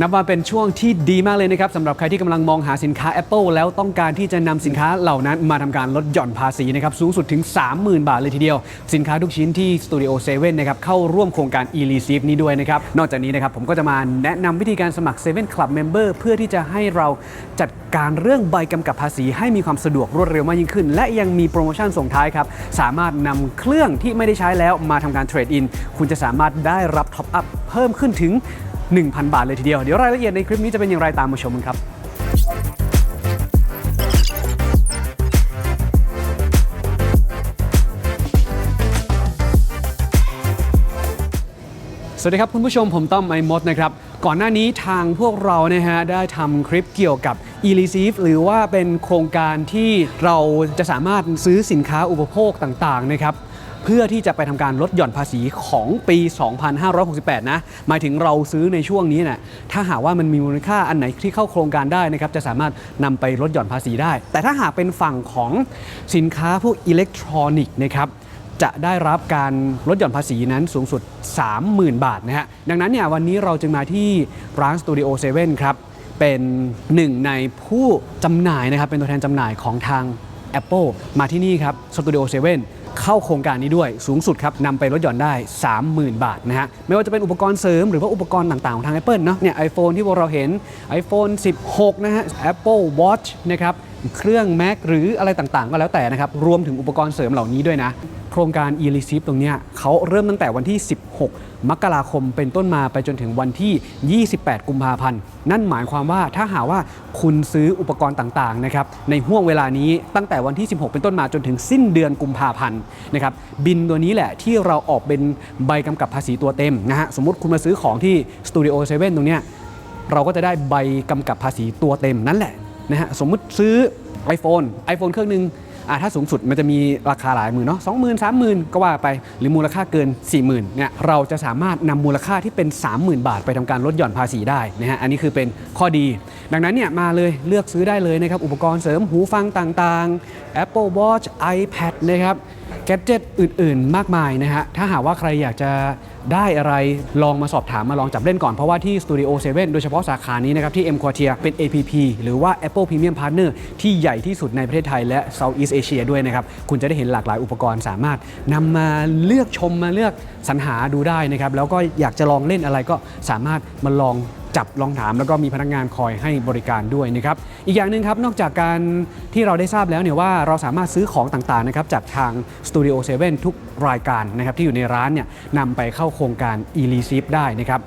นับว่าเป็นช่วงที่ดีมากเลยนะครับสำหรับใครที่กำลังมองหาสินค้า Apple แล้วต้องการที่จะนำสินค้าเหล่านั้นมาทำการลดหย่อนภาษีนะครับสูงสุดถึง 30,000 บาทเลยทีเดียว สินค้าทุกชิ้นที่ Studio 7นะครับเข้าร่วมโครงการ e-receive นี้ด้วยนะครับ นอกจากนี้นะครับผมก็จะมาแนะนำวิธีการสมัคร 7 Club Member เพื่อที่จะให้เราจัดการเรื่องใบกำกับภาษีให้มีความสะดวกรวดเร็วมากยิ่งขึ้น และยังมีโปรโมชั่นส่งท้ายครับสามารถนำเครื่องที่ไม่ได้ใช้แล้วมาทำการเทรดอินคุณจะสามารถได้รับท็อปอัพเพิ่มขึ้นถึง 1,000 บาทเลยทีเดียว เดี๋ยวรายละเอียดในคลิปนี้จะเป็นอย่างไรตามมาชมกันครับสวัสดีครับคุณผู้ชมผมต้อมไอมดนะครับ ก่อนหน้านี้ทางพวกเรานะฮะได้ทำคลิปเกี่ยวกับ e r e c e i v e หรือว่าเป็นโครงการที่เราจะสามารถซื้อสินค้าอุปโภคต่างๆนะครับ เพื่อที่จะไปทำการลดหย่อนภาษีของปี 2568 นะ หมายถึงเราซื้อในช่วงนี้นะ่ะถ้าหากว่ามันมีมูลค่าอันไหนที่เข้าโครงการได้นะครับจะสามารถนำไปลดหย่อนภาษีได้ แต่ถ้าหากเป็นฝั่งของสินค้าพวกอิเล็กทรอนิกส์นะครับจะได้รับการลดหย่อนภาษีนั้นสูงสุด 30,000 บาทนะฮะดังนั้นเนี่ยวันนี้เราจึงมาที่ร้าน Studio 7ครับเป็นหนึ่งในผู้จำหน่ายนะครับเป็นตัวแทนจำหน่ายของทาง Apple มาที่นี่ครับ Studio 7เซเว่น เข้าโครงการนี้ด้วยสูงสุดครับนำไปลดหย่อนได้ 30,000 บาทนะฮะไม่ว่าจะเป็นอุปกรณ์เสริมหรือว่าอุปกรณ์ต่างๆ ของทาง Apple เนาะเนี่ยไอโฟนที่พวกเราเห็น iPhone 16 นะฮะ Apple Watch นะครับ เครื่อง Mac หรืออะไรต่างๆ ก็แล้วแต่นะครับรวมถึงอุปกรณ์เสริมเหล่านี้ด้วยนะ โครงการ e r e c e i v e ตรงนี้เขาเริ่มตั้งแต่วันที่ 16 มกราคมเป็นต้นมาไปจนถึงวันที่ 28 กุมภาพันธ์ นั่นหมายความว่าถ้าหากว่าคุณซื้ออุปกรณ์ต่างๆนะครับในห่วงเวลานี้ตั้งแต่วันที่ 16 เป็นต้นมาจนถึงสิ้นเดือนกุมภาพันธ์นะครับบินตัวนี้แหละที่เราออกเป็นใบกำกับภาษีตัวเต็มนะฮะสมมติคุณมาซื้อของที่ Studio 7ตรงนี้เราก็จะได้ใบกำกับภาษีตัวเต็มนั่นแหละ นะฮะสมมุติซื้อ iPhone iPhone เครื่องหนึ่งอ่าถ้าสูงสุดมันจะมีราคาหลายหมื่นเนาะสองหมื่นสามหมื่นก็ว่าไป หรือมูลค่าเกิน 4 0,000เนี่ยเราจะสามารถนำมูลค่าที่เป็น 30,000 บาทไปทำการลดหย่อนภาษีได้นะฮะอันนี้คือเป็นข้อดี ดังนั้นเนี่ยมาเลยเลือกซื้อได้เลยนะครับอุปกรณ์เสริมหูฟังต่างๆ Apple Watch iPad นะครับ แกดเจิตอื่น ๆ มากมายนะฮะ ถ้าหากว่าใครอยากจะได้อะไรลองมาสอบถามมาลองจับเล่นก่อน เพราะว่าที่ Studio 7 โดยเฉพาะสาขานี้นะครับ ที่ M Quartier เป็น APP หรือว่า Apple Premium Partner ที่ใหญ่ที่สุดในประเทศไทยและ Southeast Asia ด้วยนะครับ คุณจะได้เห็นหลากหลายอุปกรณ์สามารถนำมาเลือกชมมาเลือกสรรหาดูได้นะครับ แล้วก็อยากจะลองเล่นอะไรก็สามารถมาลอง จับลองถามแล้วก็มีพนักงานคอยให้บริการด้วยนะครับอีกอย่างหนึ่งครับนอกจากการที่เราได้ทราบแล้วเนี่ยว่าเราสามารถซื้อของต่างๆนะครับจากทาง Studio 7 ทุกรายการนะครับที่อยู่ในร้านเนี่ยนำไปเข้าโครงการ e r e c e i v e ได้นะครับ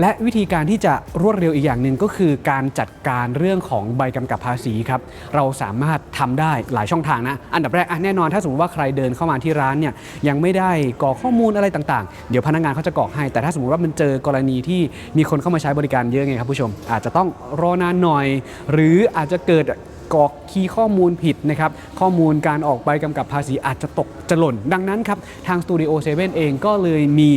และวิธีการที่จะรวดเร็วอีกอย่างหนึ่งก็คือการจัดการเรื่องของใบกำกับภาษีครับเราสามารถทำได้หลายช่องทางนะอันดับแรกอะแน่นอนถ้าสมมติว่าใครเดินเข้ามาที่ร้านเนี่ยยังไม่ได้กรอกข้อมูลอะไรต่างๆ เดี๋ยวพนักงานเขาจะกรอกให้ แต่ถ้าสมมติว่ามันเจอกรณีที่มีคนเข้ามาใช้บริการเยอะไงครับผู้ชม อาจจะต้องรอนานหน่อย หรืออาจจะเกิดกรอกคีย์ข้อมูลผิดนะครับข้อมูลการออกใบกำกับภาษีอาจจะตกจะหล่น ดังนั้นครับ ทาง Studio 7 เองก็เลยมี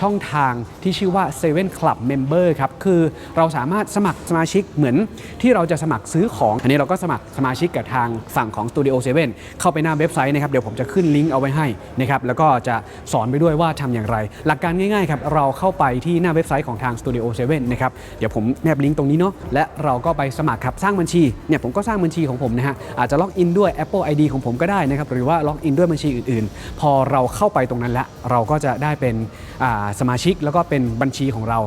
ช่องทางที่ชื่อว่า 7 Club Member ครับ คือเราสามารถสมัครสมาชิกเหมือนที่เราจะสมัครซื้อของ อันนี้เราก็สมัครสมาชิกกับทางฝั่งของ Studio 7 เข้าไปหน้าเว็บไซต์นะครับ เดี๋ยวผมจะขึ้นลิงก์เอาไว้ให้นะครับ แล้วก็จะสอนไปด้วยว่าทำอย่างไร หลักการง่ายๆครับ เราเข้าไปที่หน้าเว็บไซต์ของทาง Studio 7 นะครับ เดี๋ยวผมแนบลิงก์ตรงนี้เนาะ และเราก็ไปสมัครครับ สร้างบัญชี เนี่ยผมก็สร้างบัญชีของผมนะฮะ อาจจะล็อกอินด้วย Apple ID ของผมก็ได้นะครับ หรือว่าล็อกอินด้วยบัญชีอื่น ๆ พอเราเข้าไปตรงนั้นแล้วเราก็จะได้เป็นอ่าสมาชิก แล้วก็เป็นบัญชีของเรา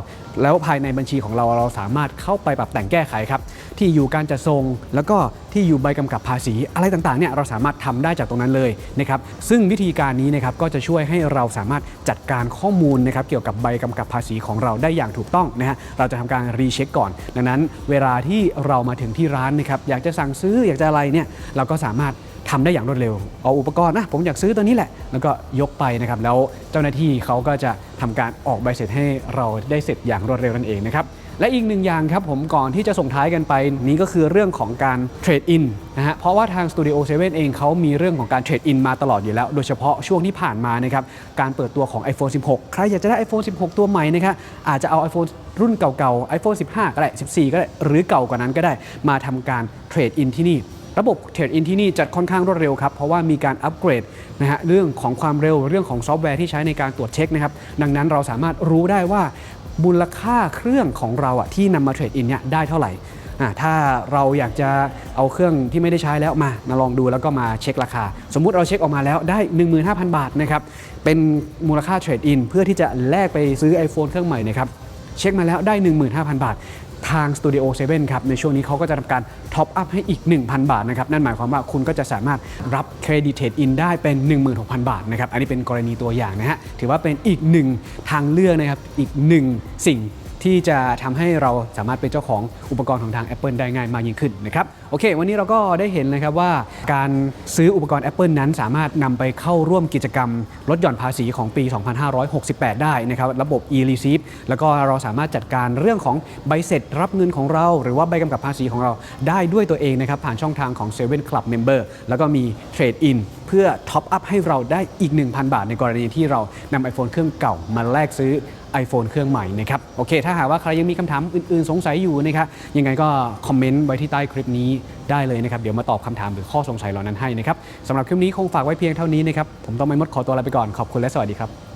แล้วภายในบัญชีของเราเราสามารถเข้าไปปรับแต่งแก้ไขครับที่อยู่การจัดส่งแล้วก็ที่อยู่ใบกำกับภาษีอะไรต่างๆเนี่ยเราสามารถทำได้จากตรงนั้นเลยนะครับซึ่งวิธีการนี้นะครับก็จะช่วยให้เราสามารถจัดการข้อมูลนะครับเกี่ยวกับใบกำกับภาษีของเราได้อย่างถูกต้องนะฮะเราจะทำการรีเช็คก่อน ดังนั้นเวลาที่เรามาถึงที่ร้านนะครับอยากจะสั่งซื้ออยากจะอะไรเนี่ยเราก็สามารถ ทำได้อย่างรวดเร็ว เอาอุปกรณ์นะ ผมอยากซื้อตัวนี้แหละ แล้วก็ยกไปนะครับ แล้วเจ้าหน้าที่เขาก็จะทำการออกใบเสร็จให้เราได้เสร็จอย่างรวดเร็วนั่นเองนะครับ และอีกหนึ่งอย่างครับผมก่อนที่จะส่งท้ายกันไป นี้ก็คือเรื่องของการเทรดอินนะฮะ เพราะว่าทาง Studio 7 เองเขามีเรื่องของการเทรดอินมาตลอดอยู่แล้ว โดยเฉพาะช่วงที่ผ่านมานะครับ การเปิดตัวของ iPhone 16 ใครอยากจะได้ iPhone 16 ตัวใหม่นะครับ อาจจะเอา iPhone รุ่นเก่าๆ iPhone 15 ก็ได้ 14 ก็ได้ หรือเก่ากว่านั้นก็ได้ มาทำการเทรดอินที่นี่ ระบบเทรดอินที่นี่จะค่อนข้างรวดเร็วครับเพราะว่ามีการอัปเกรดนะฮะเรื่องของความเร็วเรื่องของซอฟต์แวร์ที่ใช้ในการตรวจเช็คนะครับดังนั้นเราสามารถรู้ได้ว่ามูลค่าเครื่องของเราอะที่นำมาเทรดอินเนี่ยได้เท่าไหร่อะถ้าเราอยากจะเอาเครื่องที่ไม่ได้ใช้แล้วมา มาลองดูแล้วก็มาเช็คราคา สมมุติเราเช็คออกมาแล้วได้ 15,000 บาทนะครับเป็นมูลค่าเทรดอินเพื่อที่จะแลกไปซื้อ iPhone เครื่องใหม่นะครับเช็คมาแล้วได้ 15,000 บาท ทาง Studio 7 ครับ ในช่วงนี้เขาก็จะทำการท็อปอัพให้อีก 1,000 บาทนะครับ นั่นหมายความว่าคุณก็จะสามารถรับเครดิตเทรดอินได้เป็น 16,000 บาทนะครับ อันนี้เป็นกรณีตัวอย่างนะฮะ ถือว่าเป็นอีกหนึ่งทางเลือกนะครับ อีกหนึ่งสิ่ง ที่จะทำให้เราสามารถเป็นเจ้าของอุปกรณ์ของทาง Apple ได้ง่ายมากยิ่งขึ้นนะครับโอเค วันนี้เราก็ได้เห็นนะครับว่า การซื้ออุปกรณ์ Apple นั้นสามารถนำไปเข้าร่วมกิจกรรมลดหย่อนภาษีของปี 2568 ได้นะครับระบบ e-receipt แล้วก็เราสามารถจัดการเรื่องของใบเสร็จรับเงินของเรา หรือว่าใบกำกับภาษีของเราได้ด้วยตัวเองนะครับผ่านช่องทางของ 7 Club Member แล้วก็มี Trade In เพื่อท็อปอัพให้เราได้อีก 1,000 บาทในกรณีที่เรานำ iPhone เครื่องเก่ามาแลกซื้อ iPhone เครื่องใหม่นะครับโอเค ถ้าหากว่าใครยังมีคำถามอื่น ๆ สงสัยอยู่นะครับยังไงก็คอมเมนต์ไว้ที่ใต้คลิปนี้ได้เลยนะครับ เดี๋ยวมาตอบคำถามหรือข้อสงสัยเหล่านั้นให้นะครับสำหรับคลิปนี้คงฝากไว้เพียงเท่านี้นะครับผมต้องไม่มดขอตัวลาไปก่อนขอบคุณและสวัสดีครับ